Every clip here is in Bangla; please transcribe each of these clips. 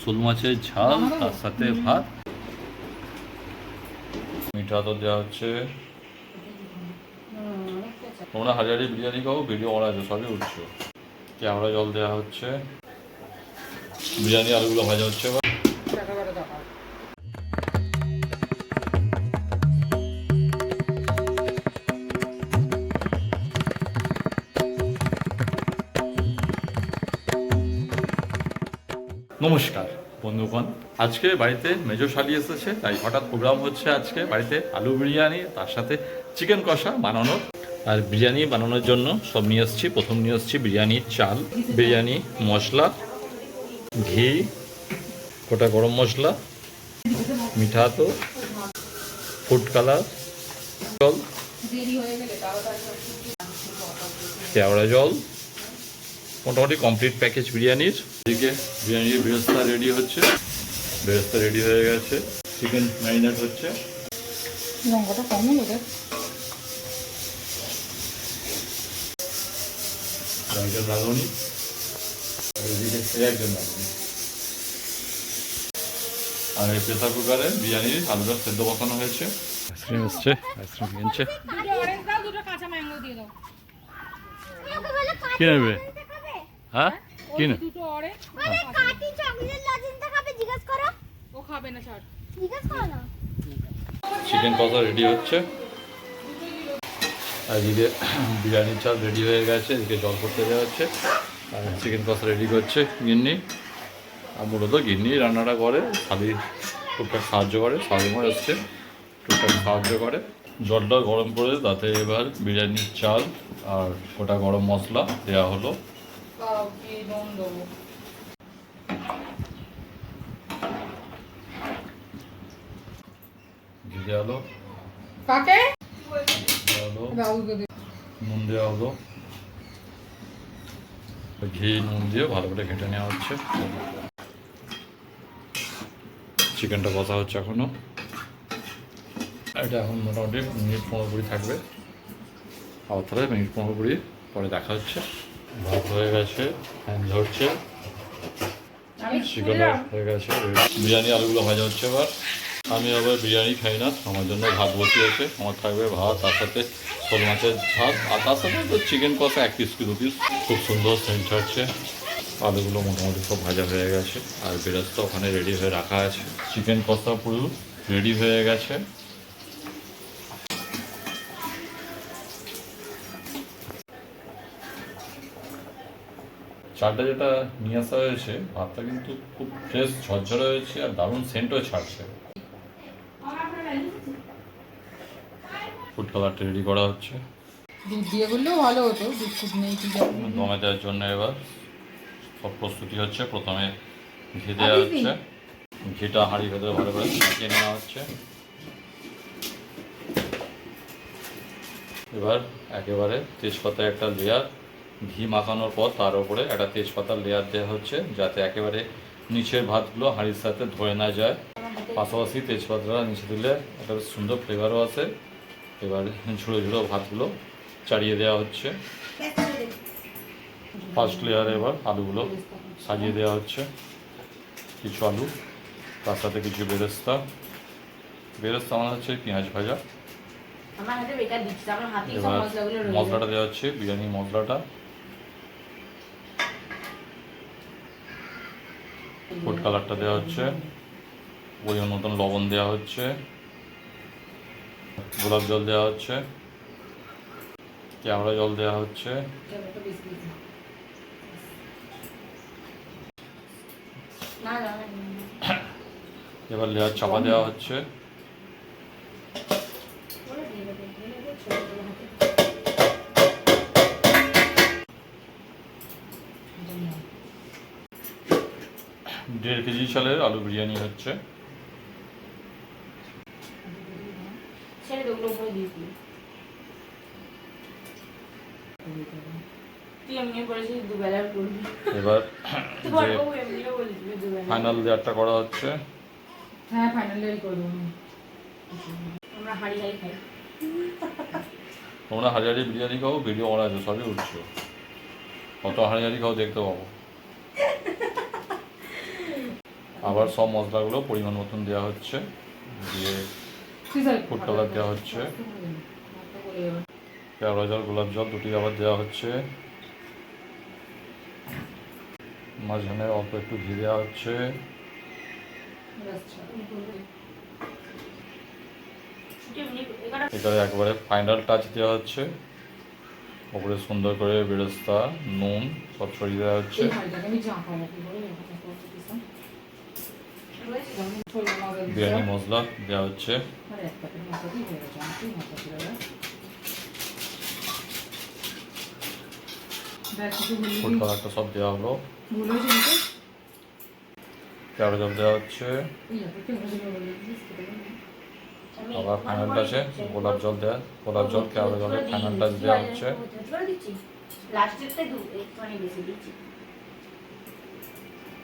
শোল মাছের ঝাল তার সাথে ভাত। মিঠা তো দেওয়া হচ্ছে। তোমরা হাজারি বিরিয়ানি খাও ভিডিও করা আছে সবই উঠছো। ক্যামেরা জল দেওয়া হচ্ছে। বিরিয়ানি আলুগুলো ভাজা হচ্ছে এবার। নমস্কার বন্ধুগণ। আজকে বাড়িতে মেজো শালি এসেছে তাই হঠাৎ প্রোগ্রাম হচ্ছে আজকে বাড়িতে আলু বিরিয়ানি তার সাথে চিকেন কষা বানানোর। আর বিরিয়ানি বানানোর জন্য সব নিয়ে এসেছি। প্রথম নিয়ে এসেছি বিরিয়ানির চাল বিরিয়ানি মশলা ঘি গোটা গরম মশলা মিঠা তো ফুড কালার জল কেওড়া জল মোটামুটি কমপ্লিট প্যাকেজ বিরিয়ানির। এদিকে বিরিয়ানির বেরেস্তা রেডি হচ্ছে। বেরেস্তা রেডি হয়ে গেছে। চিকেন ম্যারিনেট হচ্ছে। লঙ্কাটা কম হলো একজন রাঁধুনি আর এদিকে সে একজন রাঁধুনি আর এই প্রেসার কুকারে বিরিয়ানির আলুটা সেদ্ধ বসানো হয়েছে। আইসক্রিম এসছে আইসক্রিম কিনছে। দুটো অরেঞ্জ দাও দুটো কাঁচা ম্যাঙ্গো দিয়ে দাও। কি নেবে? হ্যাঁ? কি ওই নে দুটো অরেঞ্জ কাটি চকলেট লজেন্সটা খাবে জিজ্ঞেস করো। ও খাবে না ছাড়। জিজ্ঞেস করো না। চিকেন কষা রেডি হচ্ছে। আর এদিকে বিরিয়ানির চাল রেডি হয়ে গেছে এদিকে জল করতে দেওয়া হচ্ছে আর চিকেন কষা রেডি করছে গিন্নি। আর মূলত গিন্নি রান্নাটা করে খালি টুকটাক সাহায্য করে শালিমা এসছে টুকটাক সাহায্য করে। জলটা গরম করে তাতে এবার বিরিয়ানির চাল আর গোটা গরম মশলা দেওয়া হলো। নুন দেবো দেওয়া কাকে? দেওয়া রাহুলকে দে। নুন দেওয়া হলো ঘি নুন দিয়ে ভালো করে ঘেটে নেওয়া হচ্ছে। চিকেনটা কষা হচ্ছে এখনও। এটা এখন মোটামুটি মিনিট পনেরো কুড়ি থাকবে। আবার তাহলে মিনিট পনেরো কুড়ি পরে দেখা হচ্ছে। ভাত হয়ে গেছে ফ্যান আমি চিকেন হয়ে গেছে। বিরিয়ানি আলুগুলো ভাজা হচ্ছে এবার। আমি আবার বিরিয়ানি খাই না আমার জন্য ভাত বসিয়েছে আমার থাকবে ভাত তার সাথে শোল মাছের ভাত আর তার সাথে তো চিকেন কষা এক পিস কি দু পিস খুব সুন্দর সেন্ট ছাড়ছে আলুগুলো মোটামুটি সব ভাজা হয়ে গেছে। আর বেরস্তা ওখানে রেডি হয়ে রাখা আছে। চিকেন কষা পুরো রেডি হয়ে গেছে। চালটা যেটা নিয়ে আসা হয়েছে ভাতটা কিন্তু খুব ফ্রেশ ঝরঝরে হয়েছে আর দারুণ সেন্টও ছাড়ছে। ফুড কালারটা রেডি করা হচ্ছে। দুধ দিয়ে বললেও ভালো হতো দুধ ফুট নেই কি দমে দেওয়ার জন্য এবার। সব প্রস্তুতি হচ্ছে প্রথমে ঘি দেওয়া হচ্ছে। ঘিটা হাঁড়ি ভেতরে ভালো করে মাখিয়ে নেওয়া হচ্ছে। এবার একেবারে তেজপাতা একটা লেয়ার ঘি মাখানোর পর তার উপরে একটা তেজপাতার লেয়ার দেওয়া হচ্ছে যাতে একেবারে নিচের ভাতগুলো হাঁড়ির সাথে ধরে না যায়। পাশাপাশি তেজপাতাটা নিচে দিলে একটা সুন্দর ফ্লেভারও আছে। এবার ঝুড়ো ঝুড়ো ভাতগুলো চাড়িয়ে দেওয়া হচ্ছে। ফার্স্ট লেয়ারে এবার আলুগুলো সাজিয়ে দেওয়া হচ্ছে। কিছু আলু তার সাথে কিছু বেরেস্তা। বেরেস্তা মানে হচ্ছে পেঁয়াজ ভাজা। আমার আমার মশলাটা দেওয়া হচ্ছে বিরিয়ানি মশলাটা। ফুড কালারটা দেওয়া হচ্ছে। পরিমাণ মতন লবণ দেওয়া হচ্ছে। গোলাপ জল দেওয়া হচ্ছে। ক্যামেরা জল দেওয়া হচ্ছে। এবার লেয়ার চাপা দেওয়া হচ্ছে। এমনি আলু বিরিয়ানি করবি। এবার ফাইনাল লেয়ারটা করা হচ্ছে। হ্যাঁ ফাইনালি করব। আমরা হাড়ি হাড়ি খাই। তোমরা হাজারি বিরিয়ানি খাও ভিডিও করা আছে সবই উঠছে। কত হাজারি খাও দেখতে পাবো। আবার সব মশলাগুলো পরিমাণ মতন দেওয়া হচ্ছে। দিয়ে ফুড কালার দেওয়া হচ্ছে। কেওড়া জল গোলাপ জল দুটি আবার দেওয়া হচ্ছে। মাঝখানে অল্প একটু ঘি দেওয়া হচ্ছে। এটা একবারে ফাইনাল টাচ দেওয়া হচ্ছে। ওপরে সুন্দর করে বেরেস্তা নুন সব ছড়িয়ে দেওয়া হচ্ছে। বিরিয়ানি মশলা দেওয়া হচ্ছে ফুড কালারটা সব দেওয়া হলো কেওড়া জল দেওয়া হচ্ছে আবার ফাইনাল টাচে গোলাপ জল দেওয়া গোলাপ জল কেওড়া জলে ফাইনাল টাচ দেওয়া হচ্ছে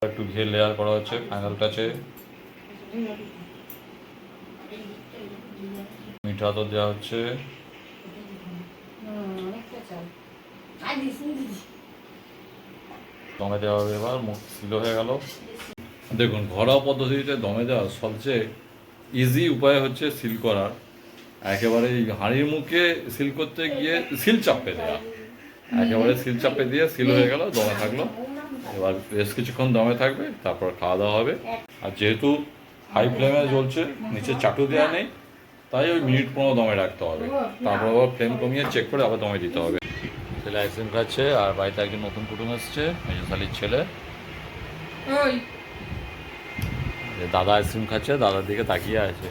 একটু ঘি লেয়ার করা হচ্ছে ফাইনাল টাচে মিঠা তো দেওয়া হচ্ছে। দমে দেওয়া হবে এবার, মুখ সিল হয়ে গেল। দেখুন, ঘরোয়া পদ্ধতিতে দমে দেওয়ার সবচেয়ে ইজি উপায় হচ্ছে সিল করার একেবারে হাঁড়ির মুখে সিল করতে গিয়ে সিল চাপে দেওয়া একেবারে সিল চাপে দিয়ে সিল হয়ে গেল, দমে থাকল। এবার বেশ কিছুক্ষণ দমে থাকবে, তারপর খাওয়া দাওয়া হবে। আর যেহেতু হাই ফ্লেমে জ্বলছে নিচে চাটু দেওয়া নেই। তাই ওই মিনিট পনেরো দমে রাখতে হবে। তারপর আবার ফ্লেম কমিয়ে চেক করে আবার দমে দিতে হবে। ছেলে আইসক্রিম খাচ্ছে আর বাড়িতে একজন নতুন কুটুম এসছে মেজশালির ছেলে। দাদা আইসক্রিম খাচ্ছে দাদার দিকে তাকিয়ে আছে।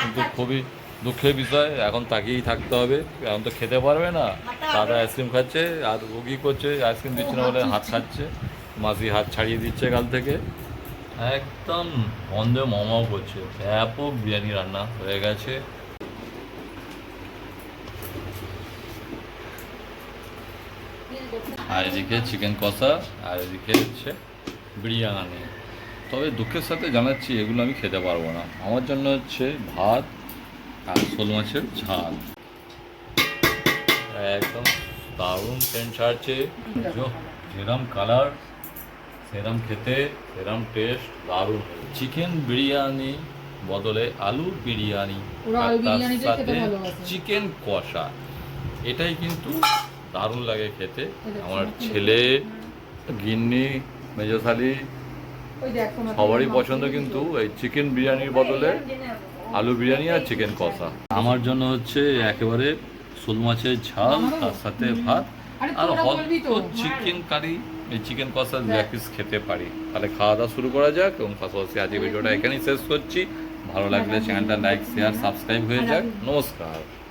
কিন্তু খুবই দুঃখের বিষয় এখন তাকিয়েই থাকতে হবে। এখন তো খেতে পারবে না। দাদা আইসক্রিম খাচ্ছে আর কী করছে আইসক্রিম দিচ্ছে না বলে হাত ছাড়ছে মাসি হাত ছাড়িয়ে দিচ্ছে গাল থেকে। একদম গন্ধে মমাও করছে। ব্যাপক বিরিয়ানি রান্না হয়ে গেছে। আর এদিকে চিকেন কষা আর এদিকে হচ্ছে বিরিয়ানি। তবে দুঃখের সাথে জানাচ্ছি এগুলো আমি খেতে পারব না। আমার জন্য হচ্ছে ভাত আর শোল মাছের ঝাল। একদম দারুণ সেন্ট ছাড়ছে। যেরম কালার সেরম খেতে সেরম টেস্ট দারুণ চিকেন বিরিয়ানি বদলে আলু বিরিয়ানি তার সাথে চিকেন কষা। এটাই কিন্তু দারুণ লাগে খেতে। আমার ছেলে গিন্নি মেজশালি ওই দেখ তোমার সবারই পছন্দ কিন্তু এই চিকেন বিরিয়ানির বদলে আলু বিরিয়ানি আর চিকেন কষা। আমার জন্য হচ্ছে একেবারে শোল মাছের ঝাল তার সাথে ভাত আর চিকেন কারি এই চিকেন কষা এক পিস খেতে পারি। তাহলে খাওয়া দাওয়া শুরু করা যাক এবং পাশাপাশি আজকে ভিডিওটা এখানেই শেষ করছি। ভালো লাগলে চ্যানেলটা লাইক শেয়ার সাবস্ক্রাইব হয়ে। যাক। নমস্কার।